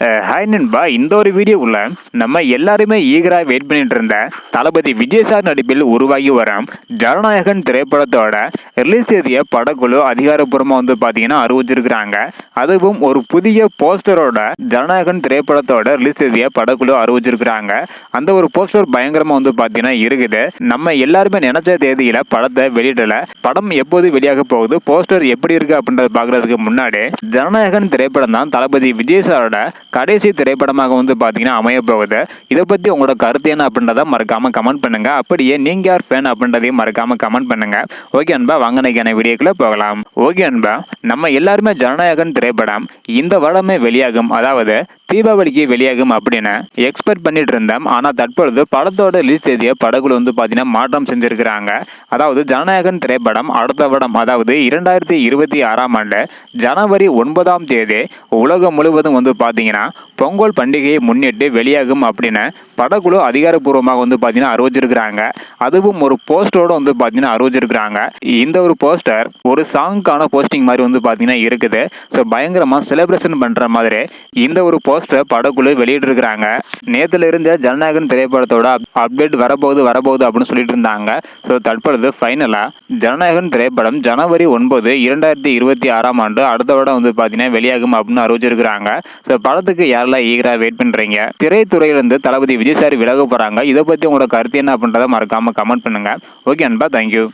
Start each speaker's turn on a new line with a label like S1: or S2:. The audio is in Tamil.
S1: ஹாய் நண்பா. இந்த ஒரு வீடியோவுள்ள நம்ம எல்லாருமே ஈகராக வெயிட் பண்ணிட்டு இருந்த தளபதி விஜய் சார் நடிப்பில் உருவாகி வரும் ஜனநாயகன் திரைப்படத்தோட ரிலீஸ் தேதியை படக்குழு அதிகாரப்பூர்வமாக வந்து பார்த்தீங்கன்னா அறிவிச்சிருக்கிறாங்க. அதுவும் ஒரு புதிய போஸ்டரோட ஜனநாயகன் திரைப்படத்தோட ரிலீஸ் தேதியை படக்குழு அறிவிச்சிருக்கிறாங்க. அந்த ஒரு போஸ்டர் பயங்கரமாக வந்து பார்த்தீங்கன்னா இருக்குது. நம்ம எல்லாருமே நினைச்ச தேதியில படத்தை வெளியிடல. படம் எப்போது வெளியாக போகுது? போஸ்டர் எப்படி இருக்கு அப்படின்றத பார்க்கறதுக்கு முன்னாடி ஜனநாயகன் திரைப்படம் தான் தளபதி விஜய் சாரோட கடைசி திரைப்படமாக வந்து பார்த்தீங்கன்னா அமைய போகுது. இதை பற்றி உங்களோட கருத்து என்ன அப்படின்றத மறக்காம கமெண்ட் பண்ணுங்க. அப்படியே நீங்க யார் ஃபேன் அப்படின்றதையும் மறக்காம கமெண்ட் பண்ணுங்க. ஓகே அன்பா வாங்க நினைக்கான வீடியோக்குள்ள போகலாம். ஓகே அன்பா நம்ம எல்லாருமே ஜனநாயகன் திரைப்படம் இந்த வருடமே வெளியாகும். அதாவது தீபாவளிக்கு வெளியாகும் அப்படின்னு எக்ஸ்பெக்ட் பண்ணிட்டு இருந்தோம் ஆனால் தற்பொழுது படத்தோட ரிலீஸ் தேதியை படகுல வந்து பார்த்தீங்கன்னா மாற்றம் செஞ்சிருக்கிறாங்க. அதாவது ஜனநாயகன் திரைப்படம் அடுத்த வருடம் அதாவது இரண்டாயிரத்தி இருபத்தி ஆறாம் ஆண்டு ஜனவரி ஒன்பதாம் தேதி உலகம் முழுவதும் வந்து பார்த்தீங்கன்னா பொங்கல் பண்டிகையை முன்னிட்டு வெளியாகும் அப்படின்னு படக்குழு அதிகாரப்பூர்வமாக வந்து பார்த்தீங்கன்னா அறிவிச்சிருக்கிறாங்க. அதுவும் ஒரு போஸ்டரோட வந்து பார்த்தீங்கன்னா அறிவிச்சிருக்கிறாங்க. இந்த ஒரு போஸ்டர் ஒரு சாங்க்கான போஸ்டிங் மாதிரி வந்து பார்த்தீங்கன்னா இருக்குது. ஸோ பயங்கரமாக செலிப்ரேஷன் பண்ணுற மாதிரி இந்த ஒரு போஸ்டர் படக்குழு வெளியிட்டிருக்கிறாங்க. நேத்துல இருந்த ஜனநாயகன் திரைப்படத்தோட அப்டேட் வரப்போகுது வரப்போகுது அப்படின்னு சொல்லிட்டு இருந்தாங்க ஸோ தற்பொழுது ஃபைனலாக ஜனநாயகன் திரைப்படம் ஜனவரி ஒன்பது இரண்டாயிரத்தி இருபத்தி ஆறாம் ஆண்டு அடுத்த வருடம் வந்து பார்த்தீங்கன்னா வெளியாகும் அப்படின்னு அறிவிச்சிருக்கிறாங்க. ஸோ படத்துக்கு யாரெல்லாம் ஈகராக வெயிட் பண்ணுறீங்க திரைத்துறையிலிருந்து தளபதி விஜய் சார் விலக போகிறாங்க இதை பற்றி உங்களோட கருத்து என்ன அப்படின்றத மறக்காமல் கமெண்ட் பண்ணுங்க. ஓகே அன்பா தேங்க்யூ